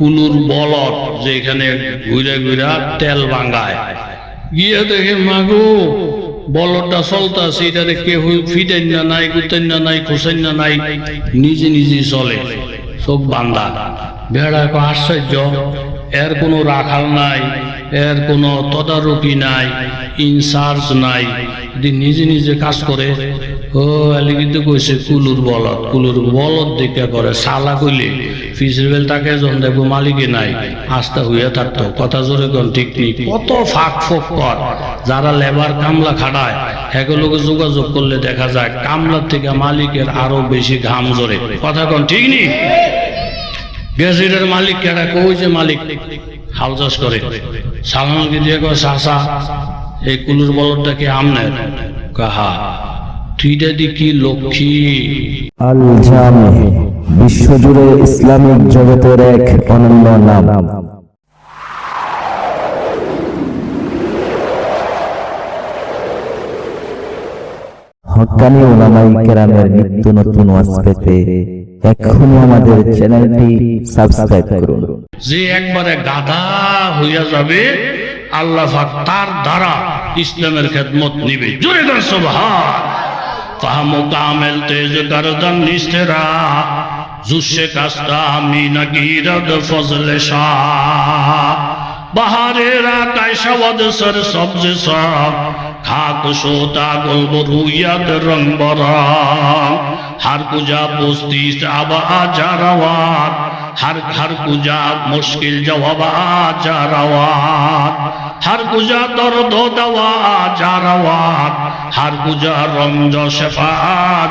কুলুর বলদ যেখানে ঘুরে ঘুরে তেল ভাঙ্গায়। গিয়ে দেখে, মাগো, বলদটা চলতাছে এটারে কেউ ফিটেন না, নাই গুতেন না, নাই খুসেন না, নাই নিজে নিজে চলে চোখ বান্ধা ভেড়া আশ্চর্য, এর কোনো রাখাল নাই, এর কোনো তদারকি নাই, ইনচার্জ নাই, যদি নিজে নিজে কাজ করে ও এলি কিন্তু কইছে, কুলুর বলদ কুলুর বলদ দেখে করে সালা কইলে, ফিসের তাকে যখন দেখব, মালিকে নাই, আস্থা হইয়া থাকতো। কথা জোরে কোন, ঠিক নেই, কত ফাঁক ফোক কর, যারা লেবার কামলা খাটায় সেগুলোকে যোগাযোগ করলে দেখা যায়, কামলার থেকে মালিকের আরও বেশি ঘাম জোরে। কথা কোন, ঠিক নেই? গ্যাসেটের মালিক কেডা, কই যে মালিক? হাল চাষ করে। সালামকে দিয়ে কয় চাষা এই কুলুর বলদটাকে আমনের? কাহা তুইটা দেখি লক্ষ্মী। আল জামে বিশ্বজুড়ে ইসলামিক জগতের এক অনন্য নাম। হক্কানি ওলামাই কেরামের নিত্য নতুন ওয়াজ পেতে এখনও আমাদের চ্যানেলটি সাবস্ক্রাইব করুন। যে একবারে গাধা হইয়া যাবে আল্লাহ তার দ্বারা ইসলামের খেদমত নিবে। জোরে গান فهم کامل تیز گردن نسترا زو شکستا می نگیرد فضل شاه بہارے را کا شود سر سبز سا خاک شوتا گل برویت رنگ برا۔ ہر کجا پوستیست پوستی آجا جاروات हर हर पूजा मुश्किल जवाब जा रवात हर पूजा दर्द दवा जा रवात हर पूजा रमज शेफा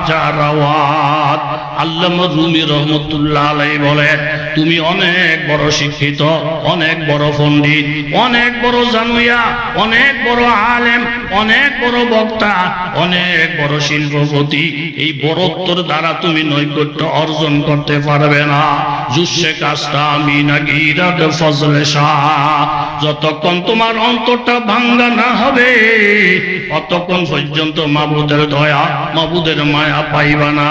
जा রওয়াত আল্লামা রুমি রহমতুল্লাহ আলাই বলে তুমি অনেক বড় শিক্ষিত অনেক বড় পণ্ডিত অনেক বড় জানুইয়া অনেক বড় আলেম অনেক বড় বক্তা অনেক বড় শিল্পপতি এই বড়ত্বর দ্বারা তুমি নৈকট্য অর্জন করতে পারবে না জুসে কাস্তা মিনা গিরাদ ফজলে শাহ। যতক্ষণ তোমার অন্তরটা ভাঙ্গা না হবে, অতক্ষণ পর্যন্ত মাবুদের দয়া, মাবুদের মায়া পাইবা না।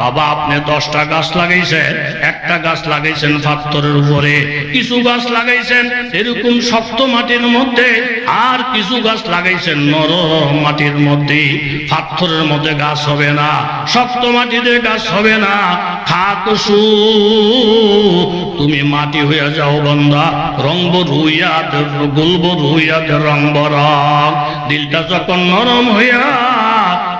বাবা, আপনি দশটা গাছ লাগাইছেন, একটা গাছ লাগাইছেন পাথরের উপরে, কিছু গাছ লাগাইছেন এরকম শক্ত মাটির মধ্যে, আর কিছু গাছ লাগাইছেন নরম মাটির মধ্যে। পাথরের মধ্যে গাছ হবে না, শক্ত মাটিতে গাছ হবে না। খাক সু তুমি মাটি হইয়া যাও বন্দা রঙ্গ রুইয়াদ গুলব রুইয়াদ রং বরং দিলটা যখন নরম হইয়া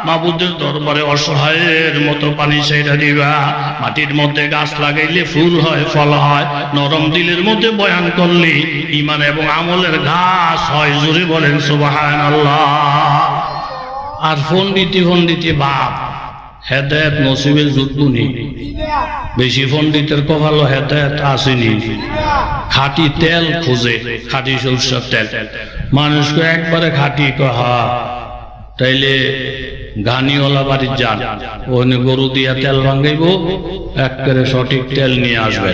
মাবুদের দরবারে অসহায়ের মতো পানি সেটা দিবা, মাটির মধ্যে গাছ লাগাইলে ফুল হয়, ফল হয়, নরম দিলের মধ্যে বয়ান করলে ইমান এবং আমলের ঘাস হয়, জুড়ে বলেন সুবাহান আল্লাহ আর পন্ডিতি পন্ডিতি বাপ, হেদায়ত নসিবের জুটবুনি বেশি পন্ডিতের কপালো হেদায়ত আসেনি। খাঁটি তেল খোঁজে, খাঁটি সরষের তেল। মানুষকে একবারে খাঁটি কহা। তাইলে গানিওয়ালা বাড়ির যান, ওখানে গরু দিয়া তেল ভাঙাইব একবারে সঠিক তেল নিয়ে আসবে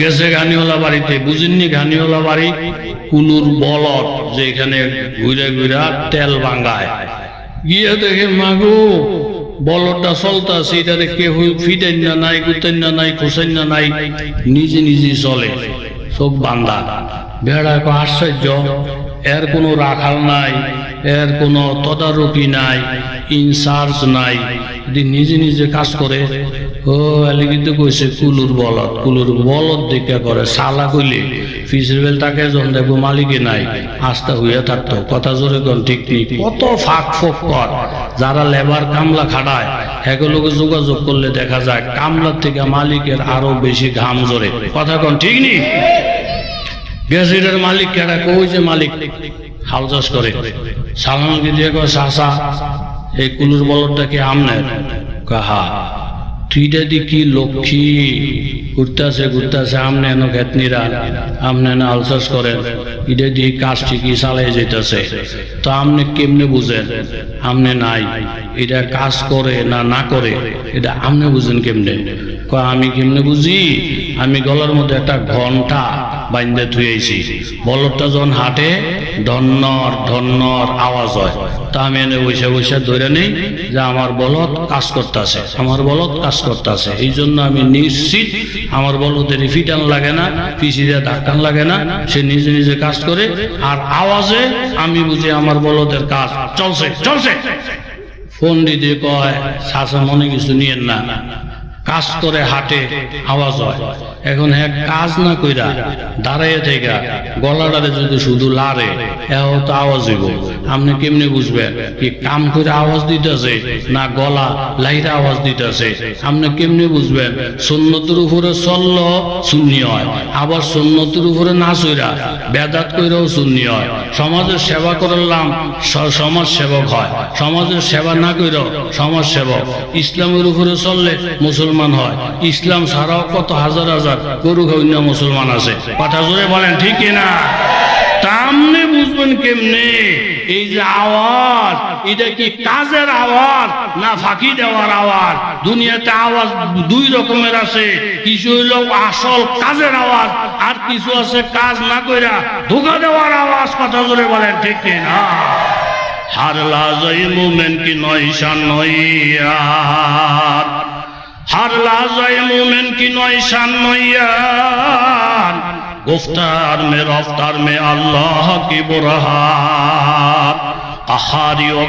গেছে গানিওয়ালা বাড়িতে, বুঝেননি গানিওয়ালা বাড়ি? কুলুর বলদ যেখানে ঘুরে ঘুরে তেল ভাঙ্গায় গিয়ে দেখে মাগো বলদটা চলতাছে এটারে কেউ ফিটেন না নাই, গুতেন না নাই খুসেন না নাই, নিজে নিজে চলে, সব বান্দা। ভেড়া আশ্চর্য, এর কোনো রাখাল নাই, এর কোনো তদারকি নাই, ইনচার্জ নাই, যদি নিজে নিজে কাজ করে ও এলি কিন্তু কইছে, কুলুর বলদ কুলুর বলদ দেখে করে সালা কইলে, ফিসের তাকে যখন দেখব, মালিকে নাই, আস্থা হইয়া থাকতো, কথা জোরে কোন, ঠিক নেই, কত ফাঁক ফোক কর, যারা লেবার কামলা খাটায় সেগুলোকে যোগাযোগ করলে দেখা যায়, কামলার থেকে মালিকের আরও বেশি ঘাম জোরে কথা কোন, ঠিক নেই? গ্যাসেটের মালিক কেডা, কই যে মালিক, হাল চাষ করে, সালামকে দিয়ে কয় চাষা এই কুলুর বলদটাকে আমনের? কাহা তুইটা দেখি লক্ষ্মী? ঘুরতেছে ঘুরতেছে, আমনে এনো খেতনিরা আমনে না আলসাস করেন এটা দিয়ে কাজ ঠিকই চালাই যেতেছে তো আমনে কেমনে বুঝেন আমনে নাই। এটা কাজ করে না না করে এটা আমনে বুঝেন কেমনে? কয়, আমি কেমনে বুঝি? আমি গলার মধ্যে একটা ঘণ্টা বাইন্দে থুয়েছি বলদটা যখন হাঁটে ধন্নর ধন্যর আওয়াজ হয়। তা আমি এনে বসে বসে ধরে নেই যে আমার বলদ কাজ করতেছে, আমার বলদ কাজ করতেছে। এই জন্য আমি নিশ্চিত আমার বলদের ফিটান লাগে না পিছিয়ে ধাক্কান লাগে না, সে নিজে নিজে কাজ করে, আর আওয়াজে আমি বুঝি আমার বলদের কাজ চলছে চলছে। ফোন দিতে কয় শাসা মনে কিছু নিয়েন না। কাজ করে হাটে, আওয়াজ হয়। এখন হ্যাঁ কাজ না কইরা দাঁড়াইয়ে থেকে গলাটারে যদি শুধু লারে, এও তো আওয়াজ হইব। আপনি কেমনি বুঝবেন কি কাম করে আওয়াজ দিতেছে না গলা লাইরা আওয়াজ দিতেছে? আপনি কেমনি বুঝবেন? সুন্নতের উপরে চলল শূন্য হয়, আবার সুন্নতের উপরে না চইরা বেদাত কইরাও শূন্য হয়। সমাজের সেবা করলাম সমাজ সেবক হয়। সমাজের সেবা না কইরাও সমাজ সেবক ইসলামের উপরে চললে মুসলমান হয়। ইসলাম ছাড়াও কত হাজার হাজার গরু খাইনা মুসলমান আছে। কথা জোরে বলেন, ঠিক না তামনে বুঝবেন কেমনে? এই যে আওয়াজ, এটা কি কাজের আওয়াজ না ফাঁকি দেওয়ার আওয়াজ? দুনিয়াতে আওয়াজ দুই রকমের আছে। কিছু হইল আসল কাজের আওয়াজ, আর কিছু আছে কাজ না কইরা ধোকা দেওয়ার আওয়াজ। কথা জোরে বলেন, ঠিক না হার লাজই মুমেন কি নয় শান নইয়ার হার লাজই মুমেন কি নয় শান নইয়ার গুফতার মে, রফতার মে, আল্লাহ কি বুরহান قهاري ও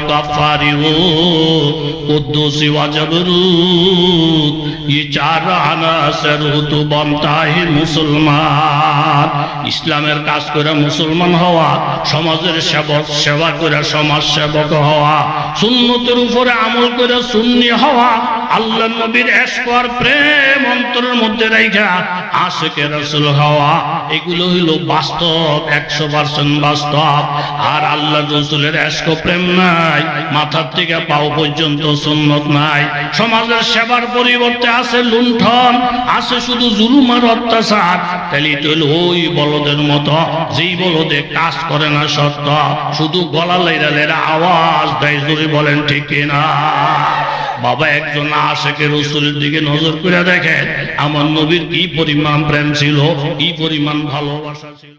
وقدوسي وجبروت يچار عناصر তো বন্তাহি মুসলমান। ইসলামের কাজ করে মুসলমান হওয়া, সমাজের সেবক, সেবা করে সমাজ সেবক হওয়া, সুন্নতির উপরে আমল করে সুন্নি হওয়া আল্লাহ নবীর এসকর প্রেম অন্তরের মধ্যে রাইখা আশেকে রসুল হওয়া, এগুলো হইল বাস্তব, একশো পার্সেন্ট বাস্তব। আর আল্লাহ রসুলের এসকো প্রেম নাই, মাথার থেকে পাও পর্যন্ত সুন্নত নাই। সমাজের সেবার পরিবর্তে আছে লুণ্ঠন, আছে শুধু জুলুম আর অত্যাচার। তাহলে এটা ওই বলদের মতো, যেই বলদে কাজ করে না সত্য, শুধু গলা লাইরা লাইরা আওয়াজ দেয় বলেন ঠিক না বাবা একজন আশেখের রসুলের দিকে নজর করে দেখেন, আমার নবীর কি পরিমাণ প্রেম ছিল, কি পরিমাণ ভালোবাসা ছিল।